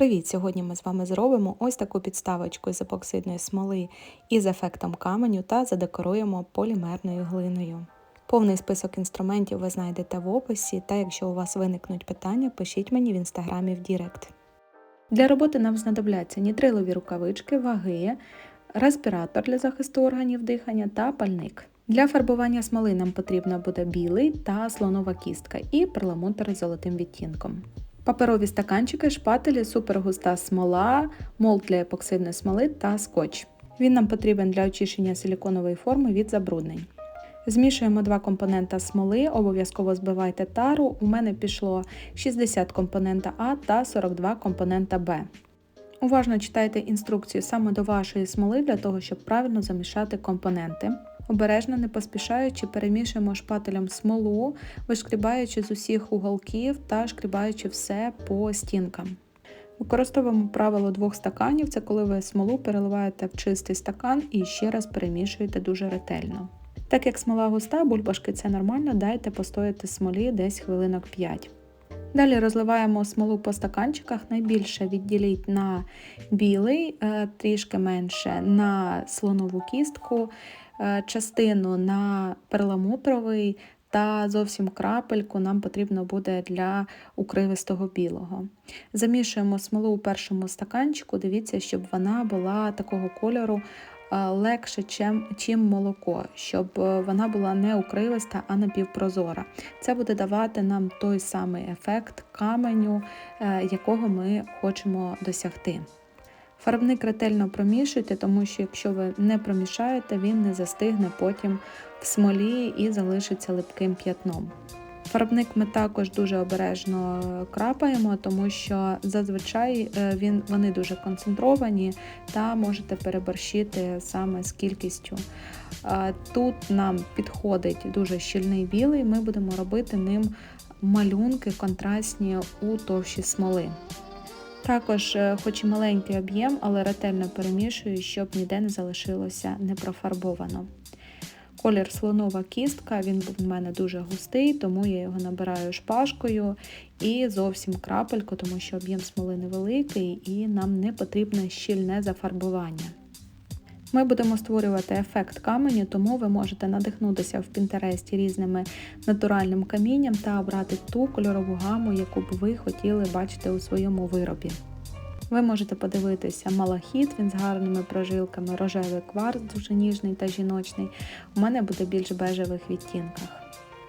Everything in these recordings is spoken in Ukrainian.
Привіт! Сьогодні ми з вами зробимо ось таку підставочку з епоксидної смоли із ефектом каменю та задекоруємо полімерною глиною. Повний список інструментів ви знайдете в описі, та якщо у вас виникнуть питання, пишіть мені в інстаграмі в Дірект. Для роботи нам знадобляться нітрилові рукавички, ваги, респіратор для захисту органів дихання та пальник. Для фарбування смоли нам потрібно буде білий та слонова кістка і перламутр з золотим відтінком. Паперові стаканчики, шпателі, супергуста смола, молд для епоксидної смоли та скотч. Він нам потрібен для очищення силіконової форми від забруднень. Змішуємо два компонента смоли, обов'язково збивайте тару. У мене пішло 60 компонента А та 42 компонента Б. Уважно читайте інструкцію саме до вашої смоли для того, щоб правильно замішати компоненти. Обережно, не поспішаючи, перемішуємо шпателем смолу, вишкрібаючи з усіх уголків та шкрібаючи все по стінкам. Використовуємо правило двох стаканів це коли ви смолу переливаєте в чистий стакан і ще раз перемішуєте дуже ретельно. Так як смола густа, бульбашки це нормально, дайте постояти смолі десь хвилинок 5. Далі розливаємо смолу по стаканчиках, найбільше відділіть на білий, е, трішки менше на слонову кістку, е, частину на перламутровий та зовсім крапельку нам потрібно буде для укривистого білого. Замішуємо смолу у першому стаканчику, дивіться, щоб вона була такого кольору легше, чим, чим молоко, щоб е, вона була не укривиста, а напівпрозора. Це буде давати нам той самий ефект каменю, е, якого ми хочемо досягти. Фарбник ретельно промішуйте, тому що якщо ви не промішаєте, він не застигне потім в смолі і залишиться липким п'ятном. Фарбник ми також дуже обережно крапаємо, тому що зазвичай е, він, вони дуже концентровані та можете переборщити саме з кількістю. Тут нам підходить дуже щільний білий, ми будемо робити ним малюнки контрастні у товщі смоли. Також, е, хоч і маленький об'єм, але ретельно перемішую, щоб ніде не залишилося непрофарбовано. Колір слонова кістка, він був в мене дуже густий, тому я його набираю шпажкою і зовсім крапельку, тому що об'єм смоли невеликий і нам не потрібне щільне зафарбування. Ми будемо створювати ефект каменю, тому ви можете надихнутися в Пінтересті різними натуральним камінням та обрати ту кольорову гаму, яку б ви хотіли бачити у своєму виробі. Ви можете подивитися малахіт, він з гарними прожилками, рожевий кварц, дуже ніжний та жіночний. У мене буде більш бежевих відтінках.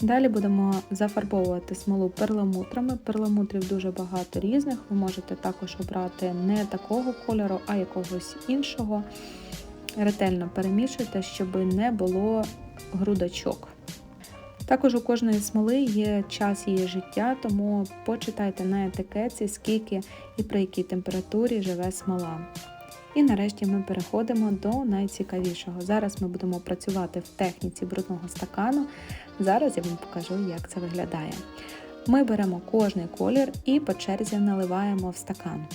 Далі будемо зафарбовувати смолу перламутрами. Перламутрів дуже багато різних. Ви можете також обрати не такого кольору, а якогось іншого. Ретельно перемішуйте, щоб не було грудочок. Також у кожної смоли є час її життя, тому почитайте на етикетці, скільки і при якій температурі живе смола. І нарешті ми переходимо до найцікавішого. Зараз ми будемо працювати в техніці брудного стакану. Зараз я вам покажу, як це виглядає. Ми беремо кожний колір і по черзі наливаємо в стакан.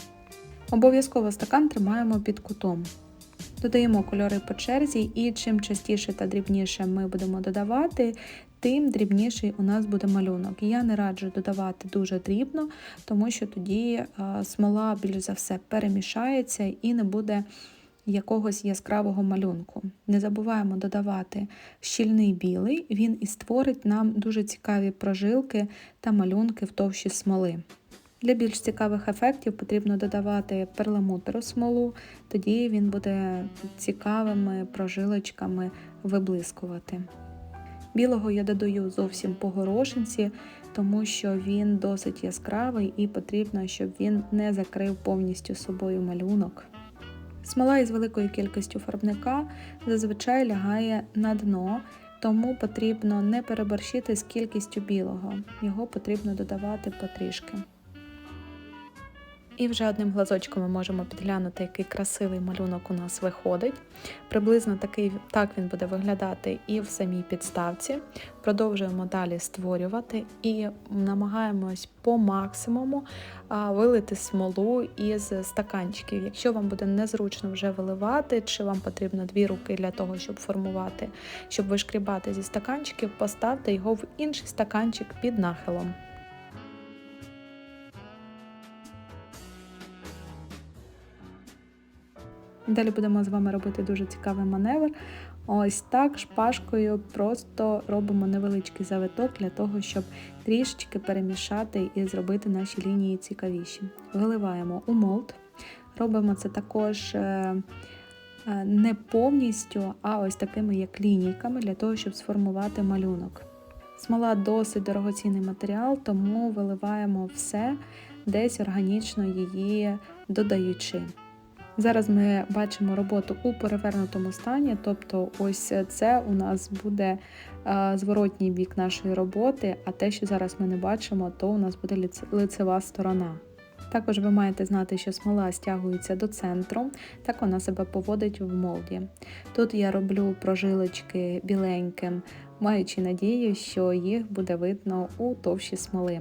Обов'язково стакан тримаємо під кутом. Додаємо кольори по черзі, і чим частіше та дрібніше ми будемо додавати, тим дрібніший у нас буде малюнок. Я не раджу додавати дуже дрібно, тому що тоді е, смола більш за все перемішається і не буде якогось яскравого малюнку. Не забуваємо додавати щільний білий, він і створить нам дуже цікаві прожилки та малюнки в товщі смоли. Для більш цікавих ефектів потрібно додавати перламутру смолу, тоді він буде цікавими прожилочками виблискувати. Білого я додаю зовсім по горошинці, тому що він досить яскравий і потрібно, щоб він не закрив повністю собою малюнок. Смола із великою кількістю фарбника зазвичай лягає на дно, тому потрібно не переборщити з кількістю білого, його потрібно додавати потрішки. І вже одним глазочком ми можемо підглянути, який красивий малюнок у нас виходить. Приблизно такий, так він буде виглядати і в самій підставці. Продовжуємо далі створювати і намагаємось по максимуму вилити смолу із стаканчиків. Якщо вам буде незручно вже виливати, чи вам потрібно дві руки для того, щоб формувати, щоб вишкрібати зі стаканчиків, поставте його в інший стаканчик під нахилом. Далі будемо з вами робити дуже цікавий маневр. Ось так шпажкою просто робимо невеличкий завиток для того, щоб трішечки перемішати і зробити наші лінії цікавіші. Виливаємо у молд. Робимо це також е, е, не повністю, а ось такими як лінійками, для того, щоб сформувати малюнок. Смола досить дорогоцінний матеріал, тому виливаємо все десь органічно її додаючи. Зараз ми бачимо роботу у перевернутому стані, тобто ось це у нас буде зворотній бік нашої роботи, а те, що зараз ми не бачимо, то у нас буде лицева сторона. Також ви маєте знати, що смола стягується до центру, так вона себе поводить в молді. Тут я роблю прожилочки біленьким, маючи надію, що їх буде видно у товщі смоли.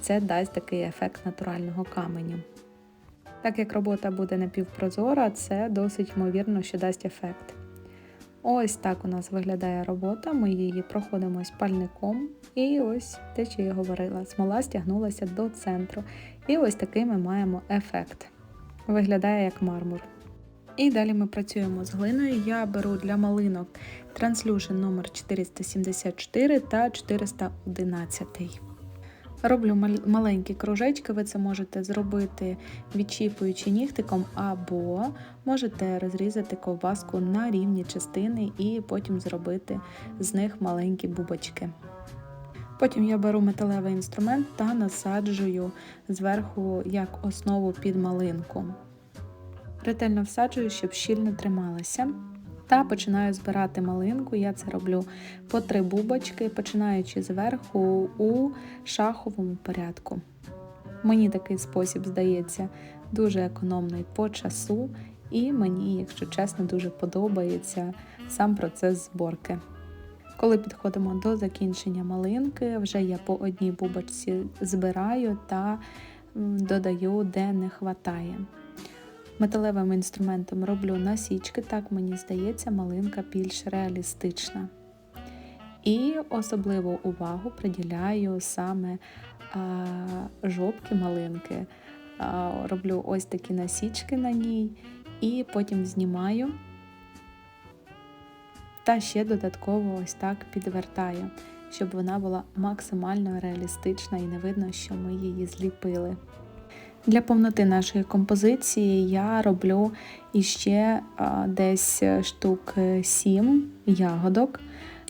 Це дасть такий ефект натурального каменю. Так як робота буде напівпрозора, це досить ймовірно, що дасть ефект. Ось так у нас виглядає робота, ми її проходимо спальником, і ось те, що я говорила, смола стягнулася до центру. І ось такий ми маємо ефект. Виглядає як мармур. І далі ми працюємо з глиною. Я беру для малинок Translution номер 474 та 411. Роблю маленькі кружечки, ви це можете зробити відчіпуючи нігтиком, або можете розрізати ковбаску на рівні частини і потім зробити з них маленькі бубочки. Потім я беру металевий інструмент та насаджую зверху як основу під малинку. Ретельно всаджую, щоб щільно трималася. Та починаю збирати малинку. Я це роблю по три бубочки, починаючи зверху у шаховому порядку. Мені такий спосіб здається дуже економний по часу, і мені, якщо чесно, дуже подобається сам процес зборки. Коли підходимо до закінчення малинки, вже я по одній бубочці збираю та додаю, де не вистачає. Металевим інструментом роблю насічки, так мені здається, малинка більш реалістична. І особливу увагу приділяю саме а, жопки малинки. А, роблю ось такі насічки на ній, і потім знімаю та ще додатково ось так підвертаю, щоб вона була максимально реалістична і не видно, що ми її зліпили. Для повноти нашої композиції я роблю іще десь штук 7 ягодок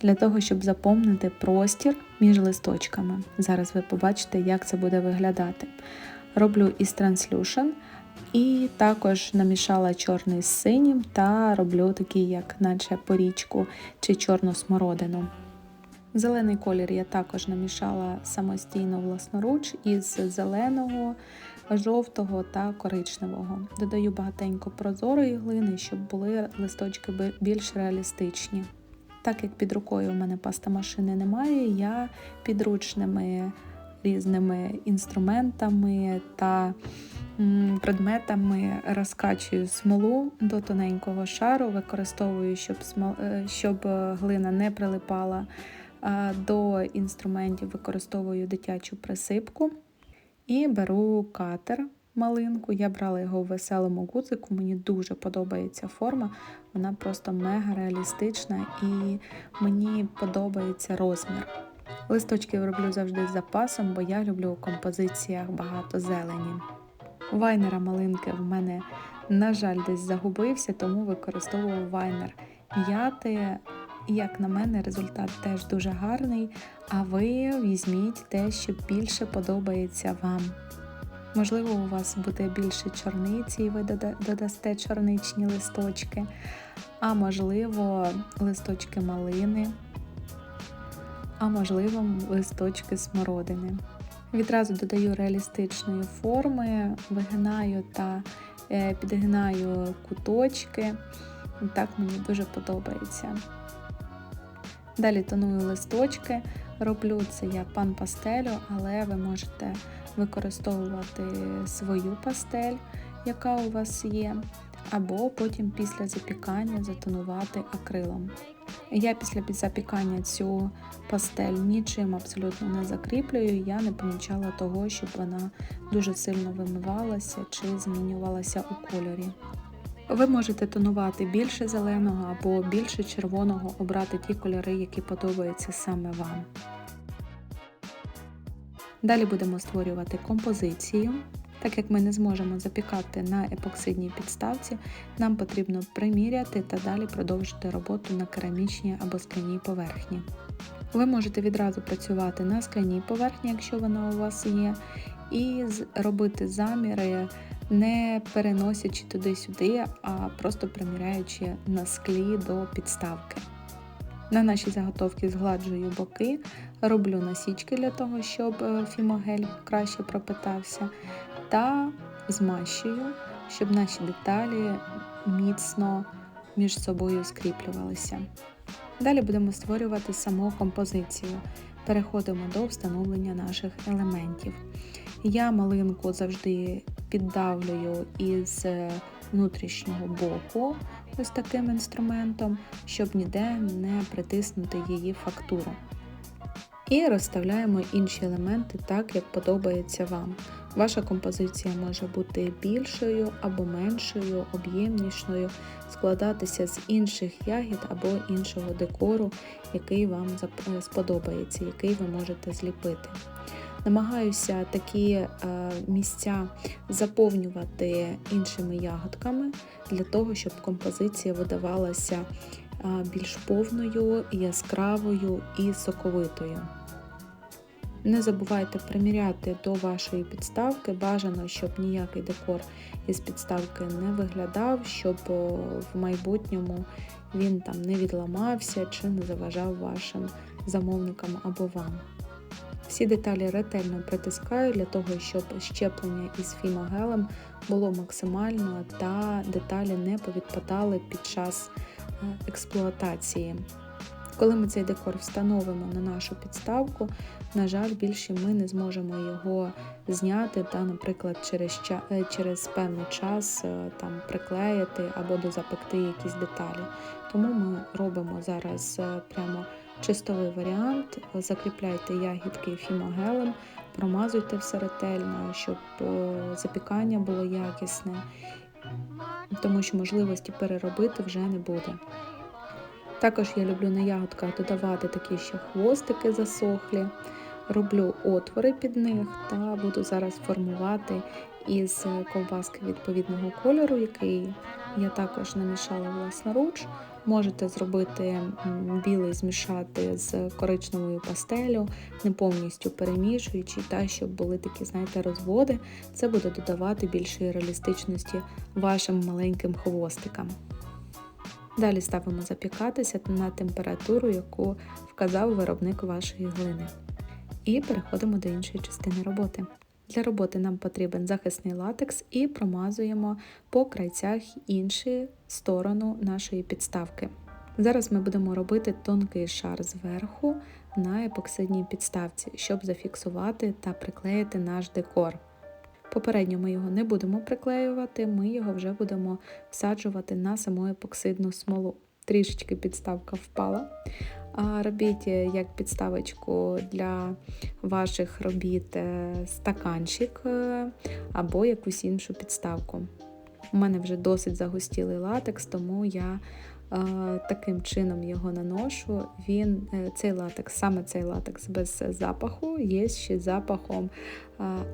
для того, щоб заповнити простір між листочками. Зараз ви побачите, як це буде виглядати. Роблю із Translution і також намішала чорний з синім та роблю такий, як наче порічку чи чорну смородину. Зелений колір я також намішала самостійно власноруч із зеленого, жовтого та коричневого. Додаю багатенько прозорої глини, щоб були листочки більш реалістичні. Так як під рукою у мене паста машини немає, я підручними різними інструментами та предметами розкачую смолу до тоненького шару, використовую, щоб, е, щоб глина не прилипала до інструментів використовую дитячу присипку і беру катер малинку. Я брала його в веселому гудзику, мені дуже подобається форма, вона просто мега реалістична і мені подобається розмір. Листочки роблю завжди з запасом, бо я люблю у композиціях багато зелені. Вайнера малинки в мене, на жаль, десь загубився, тому використовував вайнер м'яти як на мене, результат теж дуже гарний, а ви візьміть те, що більше подобається вам. Можливо, у вас буде більше чорниці, і ви додасте чорничні листочки, а можливо, листочки малини, а можливо, листочки смородини. Відразу додаю реалістичної форми, вигинаю та е, підгинаю куточки. Так мені дуже подобається. Далі тоную листочки, роблю це я пан пастелю, але ви можете використовувати свою пастель, яка у вас є, або потім після запікання затонувати акрилом. Я після запікання цю пастель нічим абсолютно не закріплюю, я не помічала того, щоб вона дуже сильно вимивалася чи змінювалася у кольорі. Ви можете тонувати більше зеленого або більше червоного, обрати ті кольори, які подобаються саме вам. Далі будемо створювати композицію. Так як ми не зможемо запікати на епоксидній підставці, нам потрібно приміряти та далі продовжити роботу на керамічній або скляній поверхні. Ви можете відразу працювати на скляній поверхні, якщо вона у вас є, і робити заміри, не переносячи туди-сюди, а просто приміряючи на склі до підставки. На наші заготовки згладжую боки, роблю насічки для того, щоб е, фімогель краще пропитався, та змащую, щоб наші деталі міцно між собою скріплювалися. Далі будемо створювати саму композицію. Переходимо до встановлення наших елементів. Я малинку завжди піддавлюю із внутрішнього боку, ось таким інструментом, щоб ніде не притиснути її фактуру. І розставляємо інші елементи так, як подобається вам. Ваша композиція може бути більшою або меншою, об'ємнішою, складатися з інших ягід або іншого декору, який вам сподобається, який ви можете зліпити. Намагаюся такі е, місця заповнювати іншими ягодками для того, щоб композиція видавалася е, більш повною, яскравою і соковитою. Не забувайте приміряти до вашої підставки. Бажано, щоб ніякий декор із підставки не виглядав, щоб в майбутньому він там не відламався чи не заважав вашим замовникам або вам. Всі деталі ретельно притискаю для того, щоб щеплення із фімогелем було максимально та деталі не повідпадали під час е, експлуатації. Коли ми цей декор встановимо на нашу підставку, на жаль, більше ми не зможемо його зняти та, наприклад, через е, через певний час е, там приклеїти або дозапекти якісь деталі. Тому ми робимо зараз прямо Чистовий варіант, закріпляйте ягідки фімогелем, промазуйте все ретельно, щоб запікання було якісне, тому що можливості переробити вже не буде. Також я люблю на ягодках додавати такі ще хвостики засохлі, роблю отвори під них та буду зараз формувати із ковбаски відповідного кольору, який я також намішала власноруч. Можете зробити білий, змішати з коричневою пастелю, не повністю перемішуючи, та щоб були такі, знаєте, розводи. Це буде додавати більшої реалістичності вашим маленьким хвостикам. Далі ставимо запікатися на температуру, яку вказав виробник вашої глини. І переходимо до іншої частини роботи. Для роботи нам потрібен захисний латекс і промазуємо по крайцях іншу сторону нашої підставки. Зараз ми будемо робити тонкий шар зверху на епоксидній підставці, щоб зафіксувати та приклеїти наш декор. Попередньо ми його не будемо приклеювати, ми його вже будемо всаджувати на саму епоксидну смолу. Трішечки підставка впала. Робіть як підставочку для ваших робіт е, стаканчик е, або якусь іншу підставку. У мене вже досить загустілий латекс, тому я таким чином його наношу. Він, е, Цей латекс, саме цей латекс без запаху, є ще запахом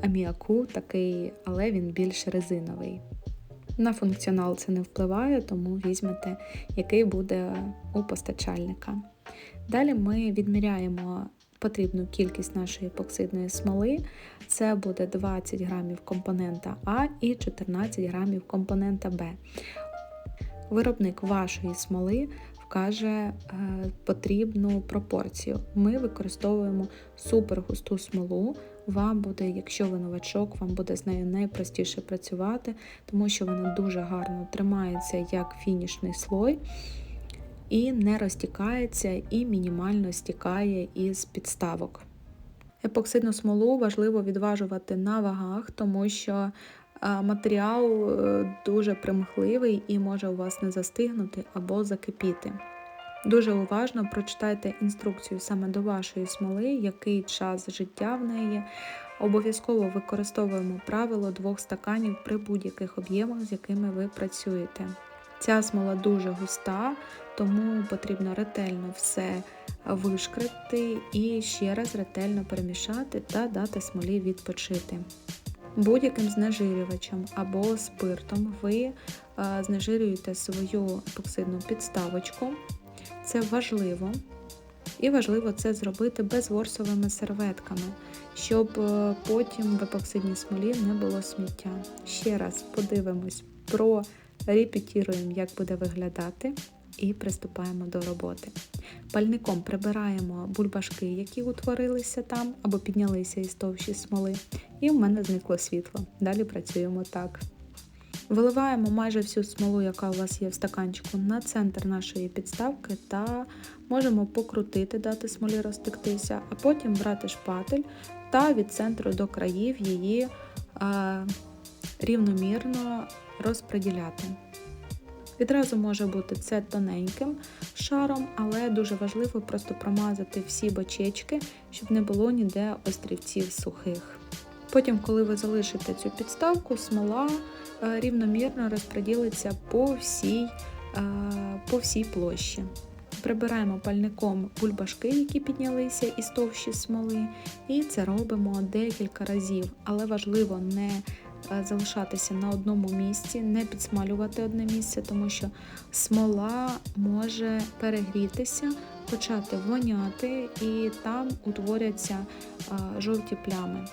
аміаку, такий, але він більш резиновий. На функціонал це не впливає, тому візьмете, який буде у постачальника. Далі ми відміряємо потрібну кількість нашої епоксидної смоли. Це буде 20 грамів компонента А і 14 грамів компонента Б. Виробник вашої смоли вкаже е, потрібну пропорцію. Ми використовуємо супергусту смолу. Вам буде, якщо ви новачок, вам буде з нею найпростіше працювати, тому що вона дуже гарно тримається як фінішний слой і не розтікається, і мінімально стікає із підставок. Епоксидну смолу важливо відважувати на вагах, тому що матеріал е, дуже примхливий і може у вас не застигнути або закипіти. Дуже уважно прочитайте інструкцію саме до вашої смоли, який час життя в неї, Обов'язково використовуємо правило двох стаканів при будь-яких об'ємах, з якими ви працюєте. Ця смола дуже густа, тому потрібно ретельно все вишкрити і ще раз ретельно перемішати та дати смолі відпочити. Будь-яким знежирювачем або спиртом ви е, знежирюєте свою епоксидну підставочку. Це важливо. І важливо це зробити безворсовими серветками, щоб е, потім в епоксидній смолі не було сміття. Ще раз подивимось, прорепетіруємо, як буде виглядати, і приступаємо до роботи. Пальником прибираємо бульбашки, які утворилися там або піднялися із товщі смоли, і в мене зникло світло. Далі працюємо так. Виливаємо майже всю смолу, яка у вас є в стаканчику, на центр нашої підставки та можемо покрутити, дати смолі розтектися, а потім брати шпатель та від центру до країв її а, рівномірно розподіляти. Відразу може бути це тоненьким шаром, але дуже важливо просто промазати всі бочечки, щоб не було ніде острівців сухих. Потім, коли ви залишите цю підставку, смола е, рівномірно розподілиться по всій, е, по всій площі. Прибираємо пальником бульбашки, які піднялися із товщі смоли, і це робимо декілька разів, але важливо не залишатися на одному місці, не підсмалювати одне місце, тому що смола може перегрітися, почати воняти, і там утворяться е, жовті плями.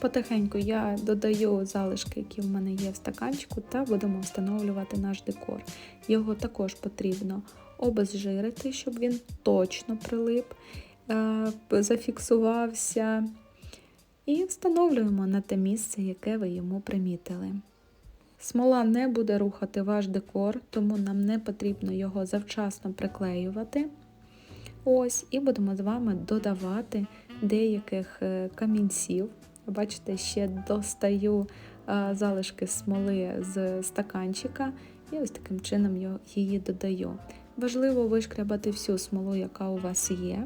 Потихеньку я додаю залишки, які в мене є в стаканчику, та будемо встановлювати наш декор. Його також потрібно обезжирити, щоб він точно прилип, е, зафіксувався і встановлюємо на те місце, яке ви йому примітили. Смола не буде рухати ваш декор, тому нам не потрібно його завчасно приклеювати. Ось, І будемо з вами додавати деяких е, камінців. Бачите, ще достаю е, залишки смоли з стаканчика і ось таким чином її додаю. Важливо вишкрябати всю смолу, яка у вас є.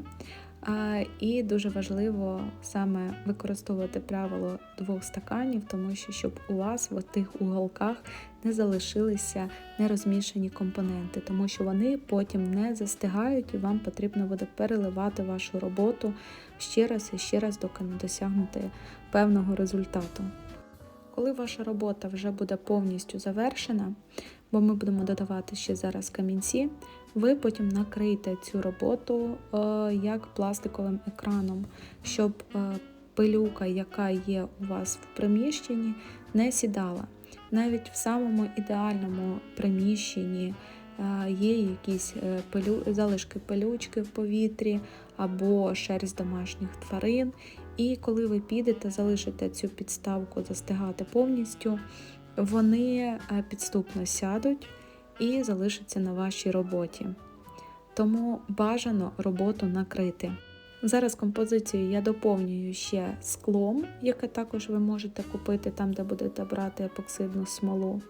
І дуже важливо саме використовувати правило двох стаканів, тому що щоб у вас в тих уголках не залишилися нерозмішані компоненти, тому що вони потім не застигають і вам потрібно буде переливати вашу роботу ще раз і ще раз, доки не досягнути певного результату. Коли ваша робота вже буде повністю завершена, бо ми будемо додавати ще зараз камінці, ви потім накриєте цю роботу е, як пластиковим екраном, щоб е, пилюка, яка є у вас в приміщенні, не сідала. Навіть в самому ідеальному приміщенні е, є якісь пилю... залишки пилючки в повітрі або шерсть домашніх тварин. І коли ви підете, залишите цю підставку застигати повністю, вони підступно сядуть і залишиться на вашій роботі. Тому бажано роботу накрити. Зараз композицію я доповнюю ще склом, яке також ви можете купити там, де будете брати епоксидну смолу.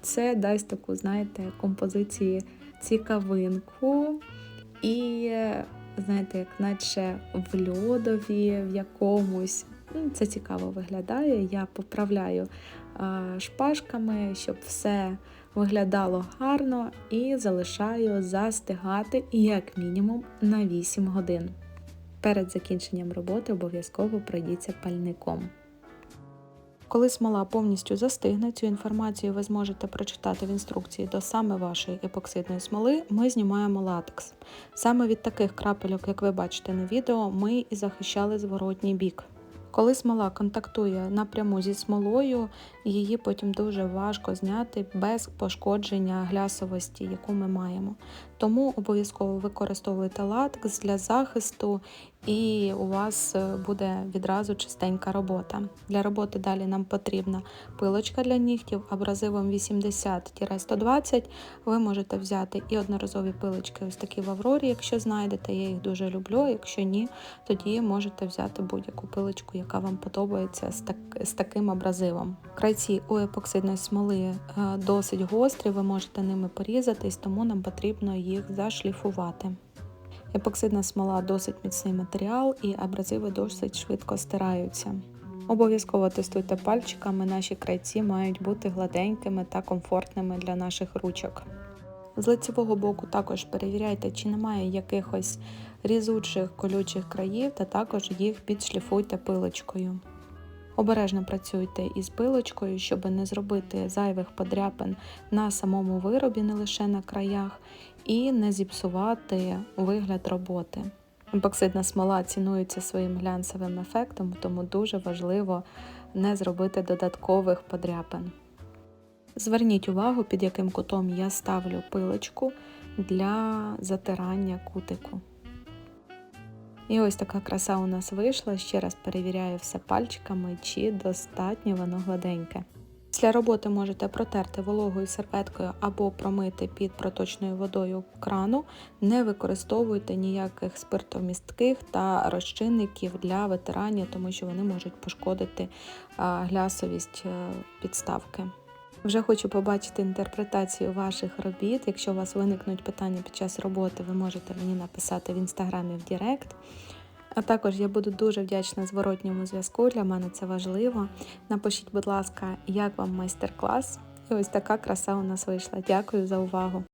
Це дасть таку, знаєте, композиції цікавинку і, знаєте, як наче в льодові, в якомусь. Це цікаво виглядає. Я поправляю шпажками, щоб все виглядало гарно і залишаю застигати як мінімум на 8 годин. Перед закінченням роботи обов'язково пройдіться пальником. Коли смола повністю застигне, цю інформацію ви зможете прочитати в інструкції до саме вашої епоксидної смоли, ми знімаємо латекс. Саме від таких крапельок, як ви бачите на відео, ми і захищали зворотній бік. Коли смола контактує напряму зі смолою, її потім дуже важко зняти без пошкодження глясовості, яку ми маємо. Тому обов'язково використовуйте латекс для захисту і у вас е, буде відразу чистенька робота. Для роботи далі нам потрібна пилочка для нігтів абразивом 80-120. Ви можете взяти і одноразові пилочки, ось такі в Аврорі, якщо знайдете, я їх дуже люблю. Якщо ні, тоді можете взяти будь-яку пилочку, яка вам подобається з, так, з таким абразивом. Крайці у епоксидної смоли е, досить гострі, ви можете ними порізатись, тому нам потрібно їх зашліфувати. Епоксидна смола досить міцний матеріал і абразиви досить швидко стираються. Обов'язково тестуйте пальчиками, наші крайці мають бути гладенькими та комфортними для наших ручок. З лицевого боку також перевіряйте, чи немає якихось різучих колючих країв, та також їх підшліфуйте пилочкою. Обережно працюйте із пилочкою, щоб не зробити зайвих подряпин на самому виробі, не лише на краях, і не зіпсувати вигляд роботи. Епоксидна смола цінується своїм глянцевим ефектом, тому дуже важливо не зробити додаткових подряпин. Зверніть увагу, під яким кутом я ставлю пилочку для затирання кутику. І ось така краса у нас вийшла. Ще раз перевіряю все пальчиками, чи достатньо воно гладеньке. Після роботи можете протерти вологою серветкою або промити під проточною водою крану. Не використовуйте ніяких спиртомістких та розчинників для витирання, тому що вони можуть пошкодити глясовість е, підставки. Вже хочу побачити інтерпретацію ваших робіт. Якщо у вас виникнуть питання під час роботи, ви можете мені написати в інстаграмі в Директ. А також я буду дуже вдячна зворотньому зв'язку. Для мене це важливо. Напишіть, будь ласка, як вам майстер-клас. І ось така краса у нас вийшла. Дякую за увагу!